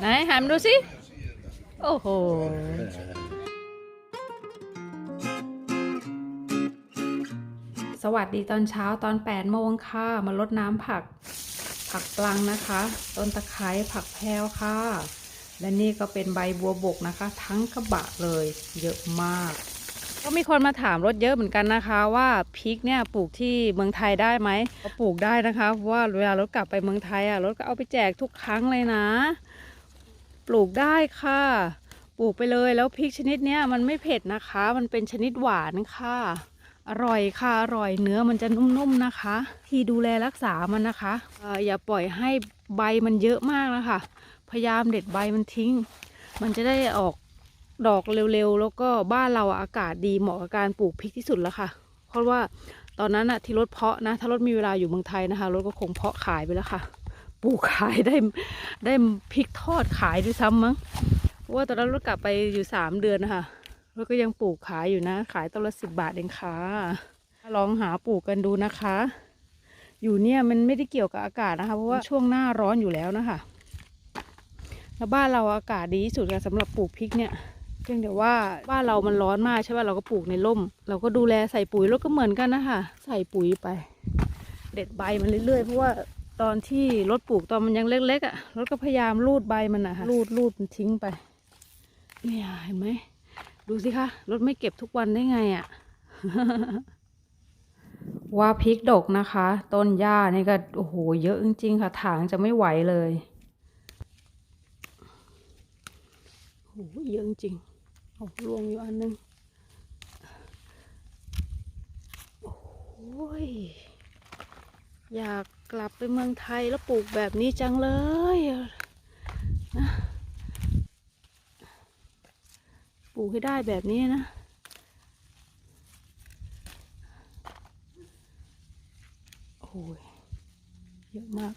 ไหนหันมดูสิ โอ้โห สวัสดีตอนเช้าตอน8โมงค่ะ มาลดน้ำผัก ผักปลังนะคะ ต้นตะไคร้ผักแพรวค่ะ และนี่ก็เป็นใบบัวบกนะคะ ทั้งกระบะเลย เยอะมาก ก็มีคนมาถามรถเยอะเหมือนกันนะคะว่าพริกเนี่ยปลูกที่เมืองไทยได้ไหมก็ปลูกได้นะคะเพราะว่าเวลารถกลับไปเมืองไทยอะรถก็เอาไปแจกทุกครั้งเลยนะ ปลูกได้ค่ะ ปลูกไปเลยแล้วพริกชนิดเนี้ยมันไม่เผ็ดนะคะ มันเป็นชนิดหวานค่ะ อร่อยค่ะ อร่อยเนื้อมันจะนุ่มๆนะคะ ที่ดูแลรักษามันนะคะออย่าปล่อยให้ใบมันเยอะมากนะคะ พยายามเด็ดใบมันทิ้ง มันจะได้ออกดอกเร็วๆ แล้วก็บ้านเราอากาศดีเหมาะกับการปลูกพริกที่สุดแล้วค่ะ เพราะว่าตอนนั้นอะที่รถเพาะนะ ถ้ารถมีเวลาอยู่เมืองไทยนะคะรถก็คงเพาะขายไปแล้วค่ะ ปลูกขายได้ได้พริกทอดขายด้วยซ้ำมั้งเพราะว่าตอนนั้นรถกลับไปอยู่สามเดือนนะคะรถก็ยังปลูกขายอยู่นะ ขายต้นละสิบบาทเองค่ะลองหาปลูกกันดูนะคะ อยู่เนี่ยมันไม่ได้เกี่ยวกับอากาศนะคะ เพราะว่าช่วงหน้าร้อนอยู่แล้วนะคะแล้วบ้านเราอากาศดีที่สุดค่ะสำหรับปลูกพริกเนี่ยเพียงแต่ว่าบ้านเรามันร้อนมากใช่ป่ะเราก็ปลูกในร่ม เราก็ดูแลใส่ปุ๋ยรถก็เหมือนกันนะคะใส่ปุ๋ยไป เด็ดใบมันเรื่อยๆเพราะว่า ตอนที่รถปลูกตอนมันยังเล็กๆอะรถก็พยายามรูดใบมันนะคะรูดรูดมันทิ้งไปเนี่ยเห็นไหมดูสิคะรถไม่เก็บทุกวันได้ไงอะว่าพริกดกนะคะ ต้นหญ้านี่ก็โอ้โหเยอะจริงๆค่ะถางจะไม่ไหวเลยโอ้โหเยอะจริงๆเอารวงอยู่อันนึงโอ้ย อยากกลับไปเมืองไทยแล้วปลูกแบบนี้จังเลยนะปลูกให้ได้แบบนี้นะ โอ้ย เยอะมาก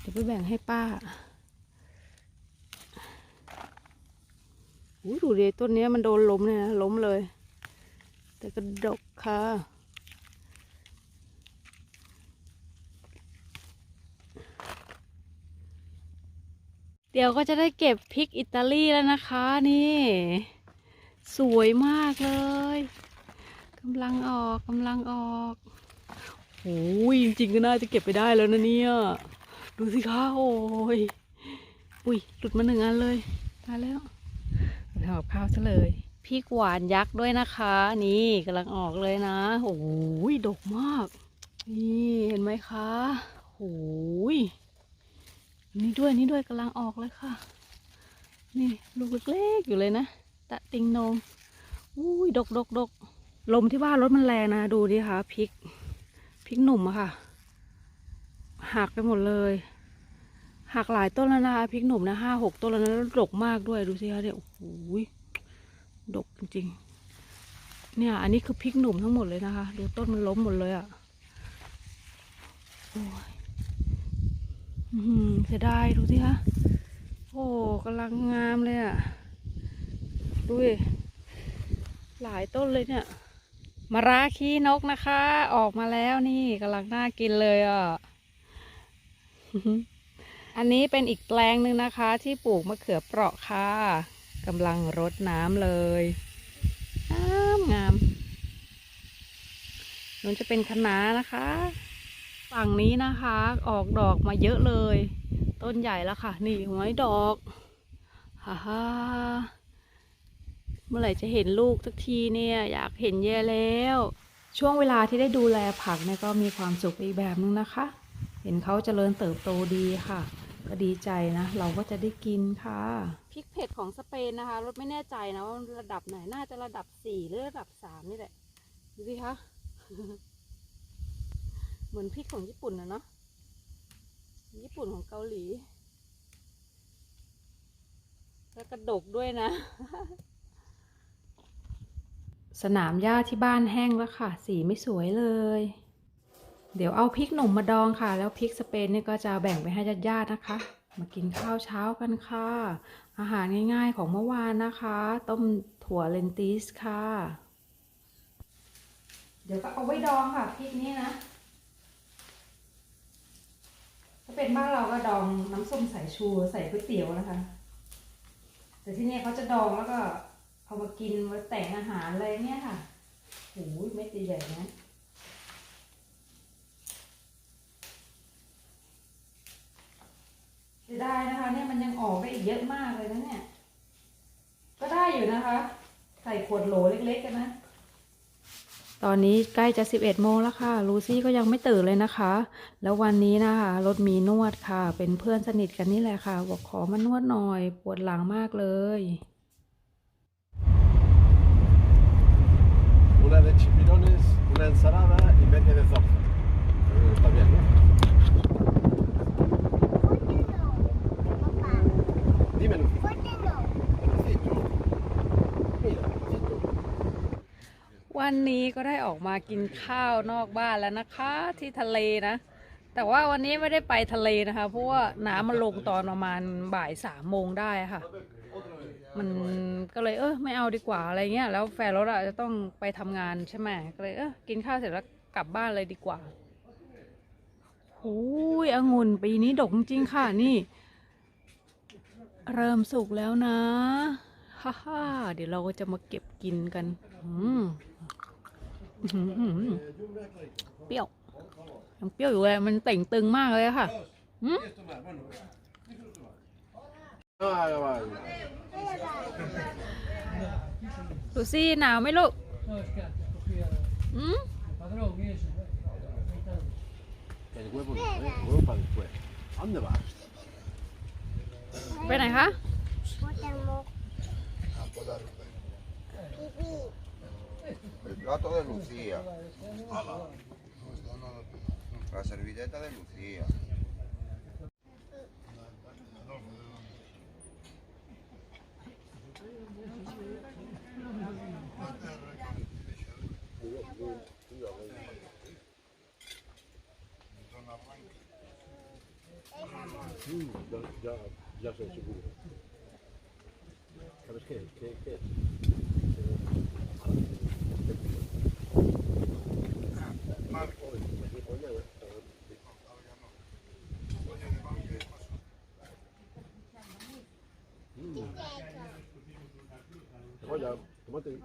เดี๋ยวไปแบ่งให้ป้าอู้ดูดิต้นนี้มันโดนล้มเลยนะ ล้มเลย แต่ก็ดกค่ะ เดี๋ยวก็จะได้เก็บพริกอิตาลีแล้วนะคะนี่ สวยมากเลยกำลังออกกำลังออกโอ้ยจริงๆก็น่าจะเก็บไปได้แล้วนะเนี่ย ดูสิคะโอ้ยอุ้ยหลุดมาหนึ่งอันเลยมาแล้วทำกับข้าวซะเลยพริกหวานยักษ์ด้วยนะคะ นี่กำลังออกเลยนะโอ้ยดกมาก นี่เห็นไหมคะโอ้ย นี่ด้วยนี่ด้วยกำลังออกเลยค่ะ นี่ลูกเล็กๆอยู่เลยนะตะติงนงอุ้ยดกดกดกลมที่ว่ารถมันแรงนะดูดิค่ะพริกพริกหนุ่มอะค่ะ หักไปหมดเลย หักหลายต้นแล้วนะคะพริกหนุ่มนะห้าหกต้นแล้วนะแล้วดกมากด้วยดูสิคะเนี่ยโอ้โหดกจริงๆ เนี่ย อันนี้คือพริกหนุ่มทั้งหมดเลยนะคะ ดูต้นมันล้มหมดเลยอะ่ะโอ้ย เสียดายดูสิคะโอ้กำลังงามเลยอะ่ะดูดิหลายต้นเลยเนี่ยมะระขี้นกนะคะ ออกมาแล้วนี่กำลังน่ากินเลยอะอันนี้เป็นอีกแปลงหนึ่งนะคะ ที่ปลูกมะเขือเปราะค่ะกำลังรดน้ำเลยงามงามนุ่นจะเป็นคะน้านะคะ ฝั่งนี้นะคะ ออกดอกมาเยอะเลย ต้นใหญ่แล้วค่ะ นี่หัวไอ้ดอกฮ่าฮ่าเมื่อไหร่จะเห็นลูกสักทีเนี่ยอยากเห็นแย่แล้ว ช่วงเวลาที่ได้ดูแลผักเนี่ยก็มีความสุขอีกแบบนึงนะคะ เห็นเขาเจริญเติบโตดีค่ะ ก็ดีใจนะ เราก็จะได้กินค่ะพริกเผ็ดของสเปนนะคะรถไม่แน่ใจนะว่าระดับไหนน่าจะระดับสี่หรือระดับสามนี่แหละ ดูสิคะ เหมือนพริกของญี่ปุ่นนะเนาะญี่ปุ่นของเกาหลี แล้วกระดกด้วยนะ สนามหญ้าที่บ้านแห้งแล้วค่ะ สีไม่สวยเลย เดี๋ยวเอาพริกหนุ่มมาดองค่ะ แล้วพริกสเปนนี่ก็จะแบ่งไปให้ญาติๆนะคะ มากินข้าวเช้ากันค่ะ อาหารง่ายๆของเมื่อวานนะคะ ต้มถั่วเลนติสค่ะ เดี๋ยวก็เอาไว้ดองค่ะพริกนี้นะ ถ้า เป็นบ้านเราก็ดองน้ำส้มสายชูใส่ก๋วยเตี๋ยวนะคะ แต่ที่นี่เขาจะดองแล้วก็เอามากินมาแต่งอาหารอะไรเนี่ยค่ะโอ้ยเม็ดใหญ่ๆนะเสียดายนะคะเนี่ยมันยังออกได้อีกเยอะมากเลยนะเนี่ย ก็ได้อยู่นะคะ ใส่ขวดโหลเล็กๆกันนะ ตอนนี้ใกล้จะ 11 โมงแล้วค่ะ ลูซี่ก็ยังไม่ตื่นเลยนะคะ แล้ววันนี้นะคะรถมีนวดค่ะ เป็นเพื่อนสนิทกันนี่แหละค่ะ บอกขอมานวดหน่อย ปวดหลังมากเลย Una de chipirones, วันนี้ก็ได้ออกมากินข้าวนอกบ้านแล้วนะคะ ที่ทะเลนะ แต่ว่าวันนี้ไม่ได้ไปทะเลนะคะเพราะว่าน้ำมันลงตอนประมาณบ่ายสามโมงได้ค่ะ มันก็เลยเออไม่เอาดีกว่าอะไรเงี้ยแล้วแฟนรถอะจะต้องไปทำงานใช่ไหมก็เลยเออกินข้าวเสร็จแล้วกลับบ้านเลยดีกว่าโอ้ยองุ่นปีนี้ดกจริงค่ะนี่ เริ่มสุกแล้วนะ ฮ่าเดี๋ยวเราก็จะมาเก็บกินกันเปรี้ยวยังเปรี้ยวอยู่เลยมันเต่งตึงมากเลยค่ะดูซี่หนาวไหมลูกอืมไปไหนคะ El plato de Lucía. La servilleta de Lucía. Ya, ya, ya sé, seguro. ¿Sabes qué? ¿Qué, qué? Tomate. ¿Tomate?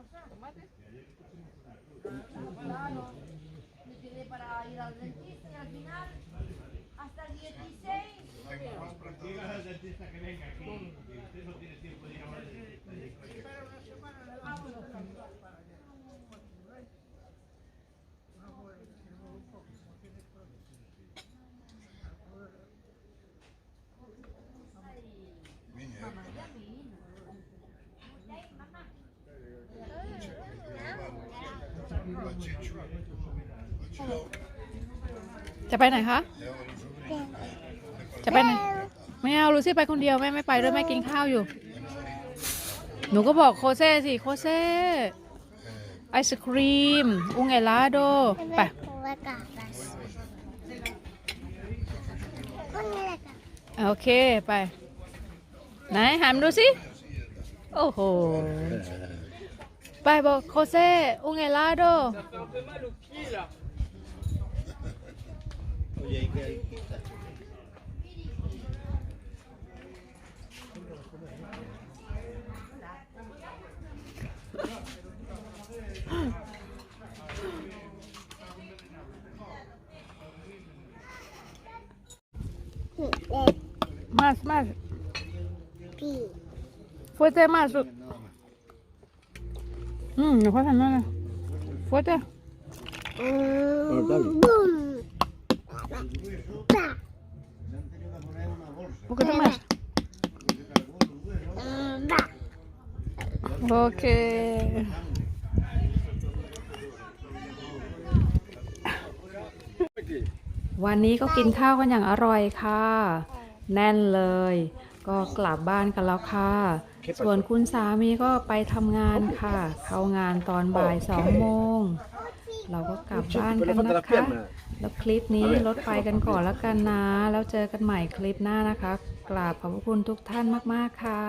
จะไปไหนคะ จะไปไหน ไม่เอาลูซี่ไปคนเดียวแม่ไม่ไปด้วยแม่กินข้าวอยู่ หนูก็บอกโคเซ่สิโคเซ่ไอศครีม อุงเอลาโด ไปโอเค ไป ไหนหันมดูสิ โอ้โห Bye. José, un helado. Más, más. Fuerte más. ลูกอืมเดี๋ยวเขาทำนั่นนะ fuerte poquito más ok วันนี้ก็กินข้าวกันอย่างอร่อยค่ะ แน่นเลย ก็กลับบ้านกันแล้วค่ะ ส่วนคุณสามีก็ไปทำงานค่ะ เข้างานตอนบ่ายสองโมง เราก็กลับบ้านกันนะคะ แล้วคลิปนี้ลดไปกันก่อนแล้วกันนะ แล้วเจอกันใหม่คลิปหน้านะคะ กราบขอบพระคุณทุกท่านมาก ๆ ค่ะ